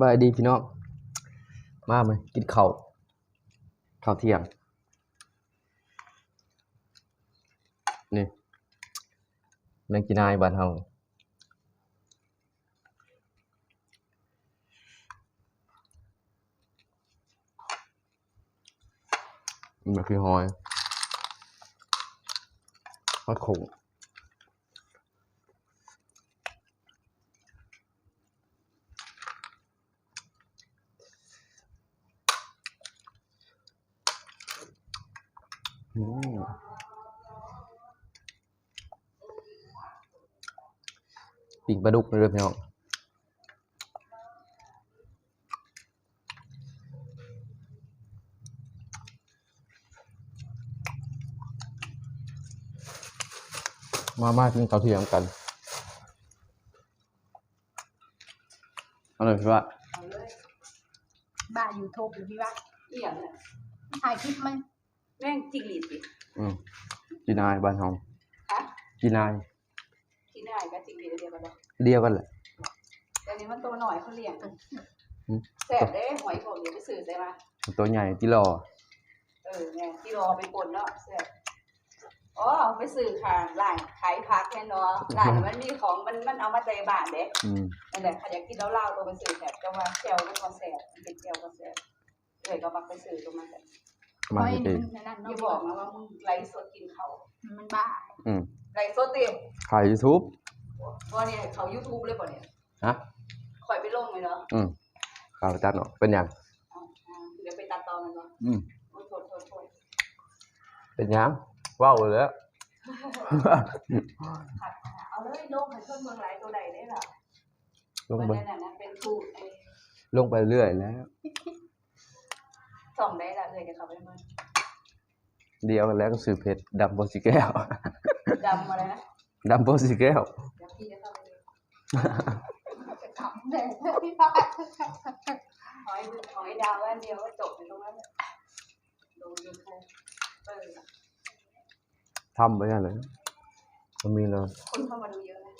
บายดีพี่น้อง มาไหมกินข้าวข้าวเที่ยง นี่แมงกีนายบ้านเฮามันคือหอยหอยโขงอืม ปิ้งปลาดุกเลยพี่น้องมามากินข้าวเที่ยงกันเอาเลยพี่ว่าเอาเลยบ้านยูทูบหรือพี่ว่าเอี่ยงเนี่ยถ่ายคลิปไหมแม่งจิงหลีดดิอืมกีนายบ้านเฮาฮะกีนาย ที่ได้ก็จิงหลีดเดียวกัน เลยเดียวกันแหละแต่อันนี้มันตัวหน่อยเขาเลี้ยงกันอืมแสบเด้หอยผมเดี๋ยวไปซื้อใช่ไหมตัวใหญ่ที่รอ เออเนี่ยที่รอไปปนเนาะแสบอ๋อไปซื้อค่ะร้านขายผักแค่เนาะร้านมันมีของมันมันเอามาใจบ้านเด้อืมนั่นแหละใครอยากกินแล้วเล่าตัวไปซื้อแสบจะว่าแซวมันก็แสบมันเป็นแซวก็แสบเลยก็มักไปซื้อตรงนั้นแต่มาเพราะที่ไอ้อตีนั่นนั่นย่าเนาะบอกนะว่ามึงไลฟ์สดกินเขามันบ้าอืมไลฟ์สดเต็มขายยูทูบเพราะเนี่ยเขา YouTube เลยป่ะเนี่ยฮะคอยไปลงเลยเนาะอืมข่าวจัดเนาะเป็นหยังอ่าอ่าเดี๋ยวไปตัดตอนมันเนาะอืมโอ้ยโทษโทษโทษเป็นหยังว้าวเลยแล้วขัดขาเอาเลยลงให้เพื่อนเมืองหลายตัวใดได้ล่ะลงมันไปนั่นน่ะนะเป็นทูไอ้ลงไปเรื่อยแล้วสองได้ละเลยเดี๋ยวเขาไปเมืองเดียวกันแล้วก็ซื้อเพชรดำโบสิแก้วดำอะไรนะ ดำโบสิแก้ว ขำเลยพี่ว่าหอยหอยดาวอันเดียวก็จบในตรงนั้นเลยดูยูทูบเออทำไปยังเลยมันมีเลยคนเข้ามาดูเยอะนะ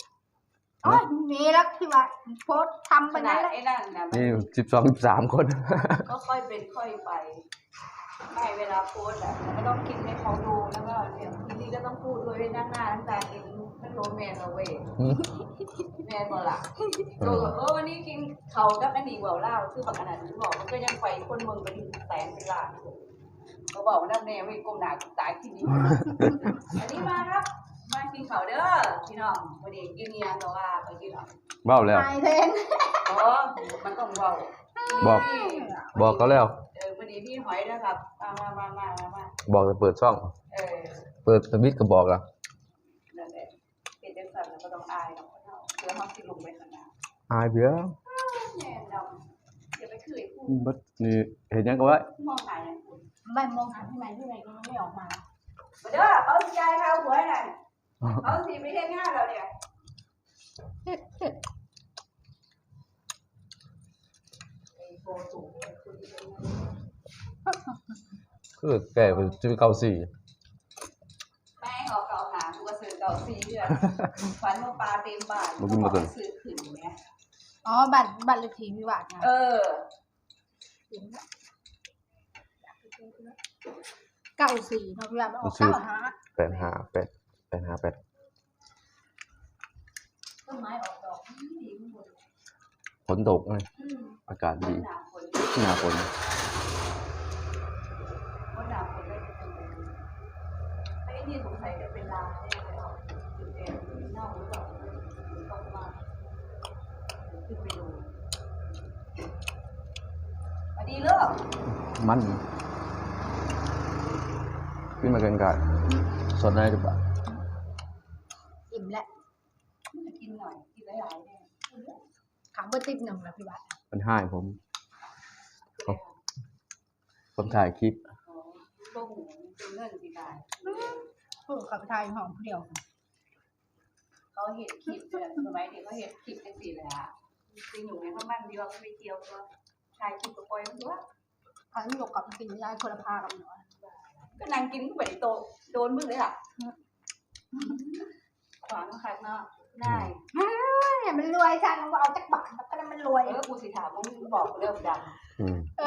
อ๋อมีแล้วพี่ว่าโพสต์ทำขไปนานั่ดนแหละ ไอ้นั่นนะมันนี่สิบสองสิบสามคน ก็ค่อยเป็นค่อยไป ไม่เวลาโพสต์อะมันก็ต้องคิดให้เขาดูแล้วก็เดี๋ยวทีนี้ก็ต้องพูดด้วยนั่งหน้านั่งตาเองนั่นโรแมนเอาเว้ยแม่นบ่ล่ะเออเออวันนี้กินเขากับอันนี้เบาเล่าคือบักอันนั้นบอกมันก็ยังไปคนเมืองไปถึงแสนเป็นล้านเขาบอกว่าน้ำแน่ไม่ก้มหน้าก้มตากินนี้อันนี้มาครับมากินเขาวเด้อพี่น้องวันนี้กินเนียงก็ว่าไปกินเอาเบ้าแล้วถ่ายเทนอ๋อมันต้องเบา บอกบอกเขาแล้ว เออวันนี้พี่หอยนะครับมามามามามามาบอกจะเปิดช่อง เออเปิดสวิตช์ก็บอกอะนั่นแหละเป็นจังสันแล้วก็ต้องอายเนาะคนเฮาเพื่อเฮาสิลงไปข้างหน้าอายเพียแน่นอนอย่าไปคือไอ้ผู้บัดนี่เห็นยังก็ไว้มองหายอย่างคุณไม่มองหันที่ไหนที่ไหนก็ไม่ออกมามาเด้อเอาสิยายพาหัวนั่นเอาสิไปเฮ็ดงานแล้วเนี่ย ไอ้โบสูงคุณที่เป็นคือแก่ไปซื้อเก้าสี่แป้งเอาเก่าหากูก็ซื้อเก่าซีเดือนฝันว่าปลาเต็มบ้านบ่กินบ่ตื่นซื้อขึ้นเนี่ยอ๋อ บัตรบัตรเลขที่พี่ว่าไงเออเก้าสี่เนาะพี่ว่ามันออกเก้าห้าแปดห้าแปดแปดห้าแปดต้นไม้ออกดอกดีดีข้างบน ฝนตกไงอืมอากาศดีหนาฝนหน้าฝนว่าหนาฝนได้เป็นยังไงไอ้นี่สงสัยจะเป็นลาแน่เลยออกจุดแดงเน่าหรือเปล่าตกมาขึ้นไปดูสวัสดีเลิกมันขึ้นมาเกินกาดสดได้หรือเปล่าอิ่มแล้วกินหน่อย กินหลายๆเนี่ย ขังเบอร์ติบหนึ่งนะพี่ว่ามันให้ผม ผมถ่ายคลิปอ๋อต้มเป็นเงินสิบาทเพื่อขับไทยหอมเดียว เขาเห็นคลิปเดือนสมัยเด็กเขาเห็นคลิปจังสี่เลยอะจริงอยู่ในพม่านเดียวก็ไปเที่ยวก็ถ่ายคลิปกับปอยมันด้วยพันหยกกับกินยายคนละพากับหนูก็นั่งกินก็ไม่ได้โตโดนมึงเลยอะขวางคันเนาะนาย เนี่ยมันรวยฉันมันก็เอาจักบาทมันก็นั้นมันรวย เออกูสิถามมึงบอกกูเด้อดังอืมเอ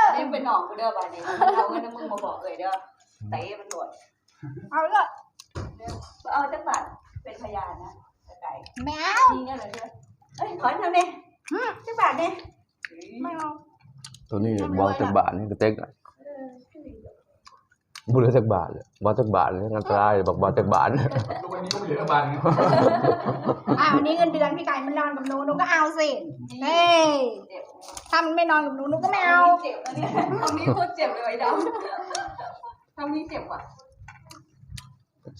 อ นี่เป็นหนองกูเด้อบาดนี้เอาเงินมึงมาบอกเลยเด้อเตะมันโดดเอาเลยเอาจังหวัดเป็นพยานนะไก่แมวนี่เนี่ยเหรอเด้อเอ้ยขอทำเนี่ยจังหวัดเนี่ยไม่เอาตัวนี้บอลจากบาทนี่ก็เจ๊กอะเออ บุเหลือจากบาทเลยบอลจากบาทเลยอันตรายบอกบอลจากบาททุกวันนี้ก็ไม่เหลือกระบาลไงอ่าวันนี้เงินเดือนพี่ไก่มันนอนกับหนูหนูก็เอาสิเฮ้ยเจ็บถ้ามันไม่นอนกับหนูหนูก็ไม่เอาเจ็บนะเนี่ยทำนี้โคตรเจ็บเลยไอ้ดำทำนี้เจ็บว่ะ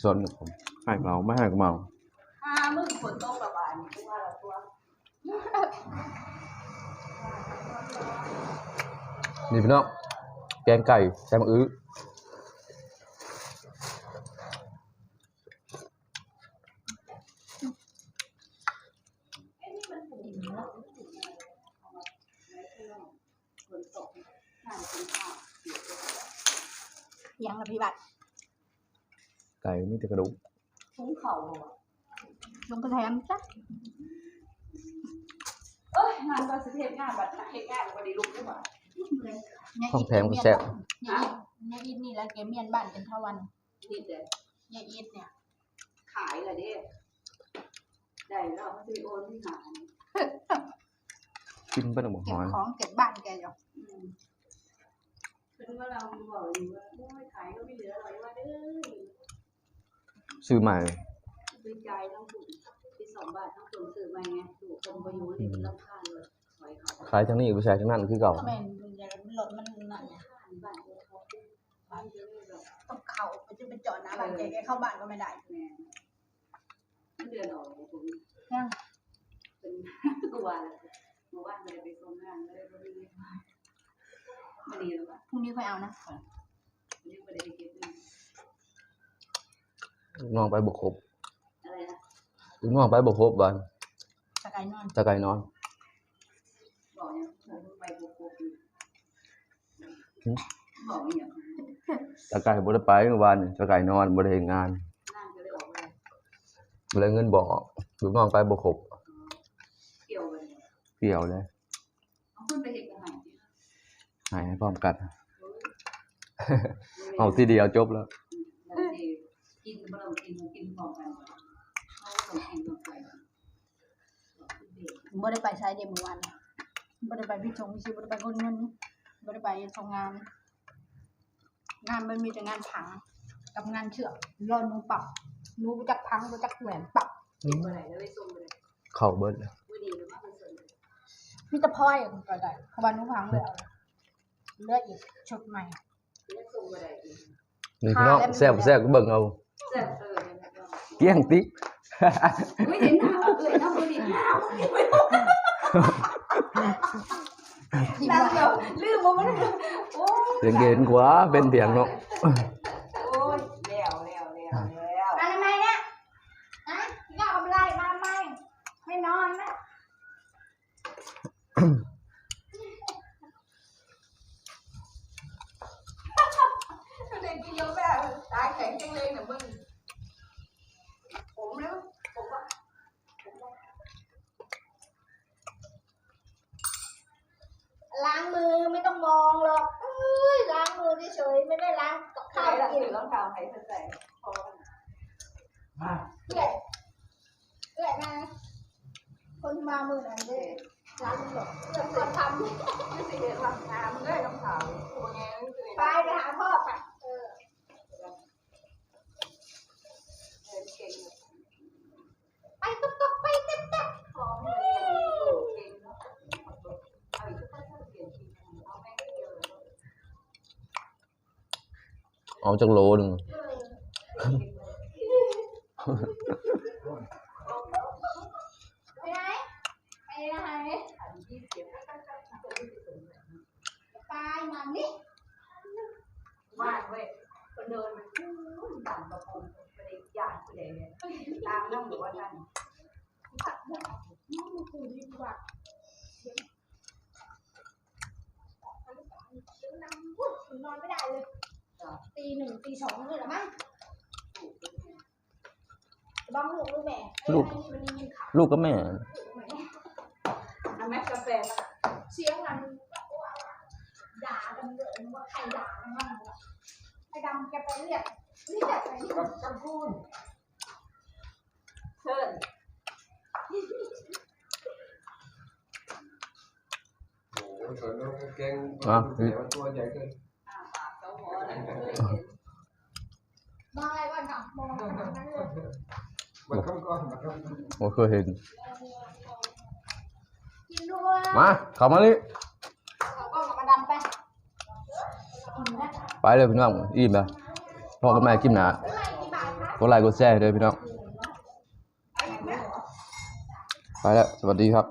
ส่วนผมให้เมาไม่ให้ก็เมาถ้ามึงฝนตกประบาดนี่กูว่าเราตัวนี่พี่น้องแกงไก่แซมอื้อ ฝนตกน่าจะเป็นข้าว ยังละพี่บัตรไก่มีแต่กระดูกทุ่งเข่าอะลงกระแทมจ้ะเอ้ยงานก็สิเทศงานบัดเทศงานพอดีลุกขึ้นมาของแถมก็แซ่บเนี่ยเนี่ยอีทนี่แล้วแกเมียนบ้านเป็นเท่าวันนิดเดียวเนี่ยอีทเนี่ย ขายเลยเด้ได้แล้วมันจะโอนที่หากินเป็นหมกเก็หบอยของเก็บบ้านแกอยู่ เป็นว่าเราบอกอยู่ว่าโอ้ยขายก็ไม่เหลืออะไรว่าเด้อซื้อใหม่ดีใจทั้งถูกที่สองบาททั้งส่วนสื่อมาไงถูกคนประยุทธ์นี่มันราคาเลยถอยเขาขายทั้งนี้ไปใช้ทั้งนั้นคือเก่าแม่นมันจะรถมันนั่นเนี่ยบ้านเขาบ้านเยอะเลยแบบต้องเข้าไปจะไปจอดหน้าบ้านแกแกเข้าบ้านก็ไม่ได้แม่เดือนออกผมยังเป็นตัวเลยเมื่อวานเลยไปส่งงานเลยพอดี มาดีแล้วป่ะพรุ่งนี้ค่อยเอานะยังไม่ได้เก็บเงินลูกน้องไปบกครบอะไรนะลูกน้องไปบกครบวันสกายนอนจะไก่นอนบอกยังผมไปโบกโบกบอกอย่างจะไก่บ่ได้ไปเมื่อวานนี่จะไก่นอนบ่ได้เฮ็ดงานนั่งก็เลยออกมาบ่ได้เงินบอกลูกน้องไปบกครบเกี่ยวไปเกี่ยวเลย เอาขึ้นไปเห็นกันหน่อย หาย ให้พร้อมกัน เอาทีเดียวจบแล้วแล้วสิกินบ่ต้องกินกินพร้อมกันเขาต้องกินต้องไปบ่ได้ไปใช้เดมือวันบ่ได้ไปพิชงพิชิบ่ได้ไปกดเงินบ่ได้ไปทำงาน งานมันมีแต่งานผังกับงานเชือกรอหนูปรับหนูรู้จักพังรู้จักแหวนปรับกินอะไรแล้วไปส่งเลยเข้าเบิดแล้วว่าดีหรือว่ามันสนมีแต่พลอยก็ได้เพราะว่าหนูพังเลย เอาเลือกอีกชุดใหม่แล้วส่งอะไรดีนี่พี่น้องแซ่บแซ่บก็เบิ่งเอาแซ่บเออเนี่ยนะเกลี้ยงติ๊กไม่เห็นหน้าเอ้ยน้ำบ่ดีหน้าที่นั่งว่าเดี๋ยวลืมว่ามันโอ้ยเสียงเกินกว่าเป็นเสียงเนาะโอ้ยแล้วแล้วแล้วแล้วมาทำไมเนี่ยอะพี่ก็เอาไปไล่มาทำไมไม่นอนนะ เด็กกินเยอะแบบตายแข็งจังเลยนะมึงผมแล้วผมว่า ล้างมือไม่ต้องมองหรอกเอ้ยล้างมือเฉยๆไม่ได้ล้างกับ ข้า ข้าว ว แล้ว กิน ถือรองเท้าให้เธอใส่พอ มา เอื่อยเอื่อยนะคนมามือไหนเด้ล้างหรอกเรื่องคนทำ ไม่ สิเด็ดว่าน้ำเลยรองเท้าโอ้ยนี่คือไปไปหาพ่อไปเออเดินเก่งไปตุ๊กตุ๊กไปตุ๊กตุ๊กของเรียนเก่งเอาอีกสักเปลี่ยนทีเอาแม่ก็เดียวเลยเอาจักโลหนึงไปไหนไปไหน อันที่เสียไปมานี่ว่านเว้ยคนเดินมันต่ำกระพงไปได้ยากไปเลยเนี่ยตามน้องหรือว่าท่านน้องมาคุยดีกว่าเดี๋ยวนำพูดนอนไม่ได้เลยตีหนึ่งตีสองเลยเหรอมั้งบ้องลูกหรือแม่ลูกเอ้ยวันนี้ยินข่าวลูกกับแม่เอาแม่กาแฟมา เสียงมัน ด่ากันเยอะว่าใครด่ากันบ้างวะไอ้ดำแกไปเรียกเรียกไปเรียกกับกับคุณเชิญโอ้โหส่วนน้องแกงอะแต่ว่าตัวใหญ่เกินอ่าปากเขาหัวอะไรก็เลยเห็นมาอะไรบ้างค่ะมองทางนั้นเลยมันข้ามก้อนมันข้ามก้อนบ่เคยเห็น กินด้วย มา เข้ามาลิเอากล้องกับมาดำไปกินนะ ไปเลยพี่น้องอิ่มแล้วพอกันใหม่คลิปหน้าไม่กี่บากดไลค์กดแชร์เลยพี่น้อง ไปแล้ว สวัสดีครับ